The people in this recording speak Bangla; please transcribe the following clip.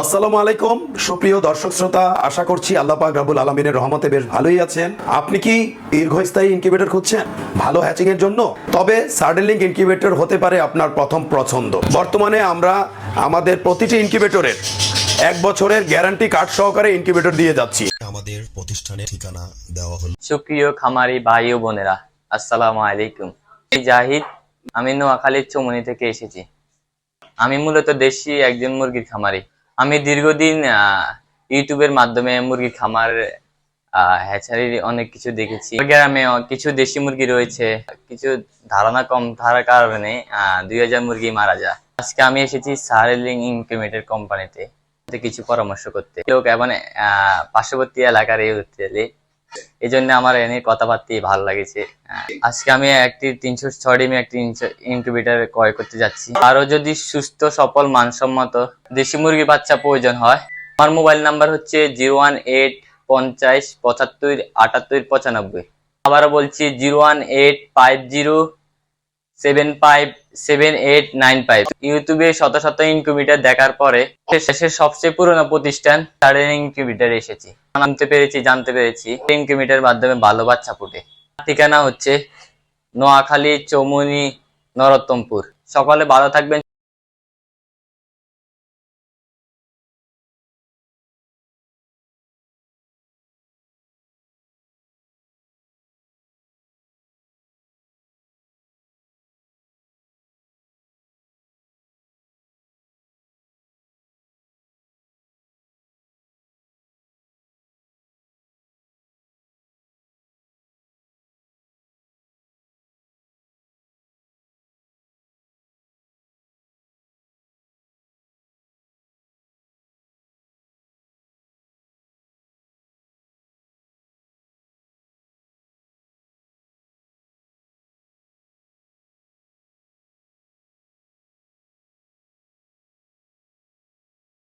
আসসালামু আলাইকুম। সুপ্রিয় দর্শক শ্রোতা আশা করছি আল্লাহ পাক রাবুল আলমিনের রহমতে বেশ ভালোই আছেন। আপনি কি দীর্ঘস্থায়ী ইনকিউবেটর খুঁজছেন? ভালো হ্যাচিং এর জন্য? তবে সার্ডেলিং ইনকিউবেটর হতে পারে আপনার প্রথম পছন্দ। বর্তমানে আমরা আমাদের প্রতিটি ইনকিউবেটরের এক বছরের গ্যারান্টি কার্ড সহকারে ইনকিউবেটর দিয়ে যাচ্ছি। আমাদের প্রতিষ্ঠানের ঠিকানা দেওয়া হলো সুপ্রিয় খামারি ভাই ও বোনেরা আসসালামু আলাইকুম। আমি জাহিদ আমি নোয়াখালীর চৌমনি থেকে এসেছি। আমি মূলত দেশি একজন মুরগির খামারি। আমি দীর্ঘদিন ইউটিউবের মাধ্যমে মুরগি খামার হ্যাচারির অনেক কিছু দেখেছি। গ্রামে কিছু দেশি মুরগি রয়েছে, কিছু ধারণা কম থাকার কারণে দুই হাজার মুরগি মারা যায়। আজকে আমি এসেছি সারেলিং ইনক্রিমেন্টের কোম্পানিতে। কিছু পরামর্শ করতে। লোক এবং পার্শ্ববর্তী এলাকার এই এই জন্য আমার এনে কথাবার্তি ভালো লাগেছে। আজকে আমি একটি তিনশো ছয় ডিমে একটি ইনকিউবেটার ক্রয় করতে যাচ্ছি। আরও যদি সুস্থ, সফল, মানসম্মত দেশি মুরগি বাচ্চা প্রয়োজন হয়, আমার মোবাইল নাম্বার হচ্ছে জিরো ওয়ান এইট পঞ্চাশ পঁচাত্তর আটাত্তর পঁচানব্বই। আবারও বলছি zero one eight five zero seven five seven eight nine five ইউটিউবে শত শত ইনকিউবেটার দেখার পরে শেষের সবচেয়ে পুরনো প্রতিষ্ঠান তাদের ইনকিউবেটার এসেছি। জানতে পেরেছি জানতে পেরেছি। ইনকিউবেটার মাধ্যমে ভালো বাচ্চা ফুটে। ঠিকানা হচ্ছে নোয়াখালী চৌমুনি নরোত্তমপুর। সকলে ভালো থাকবেন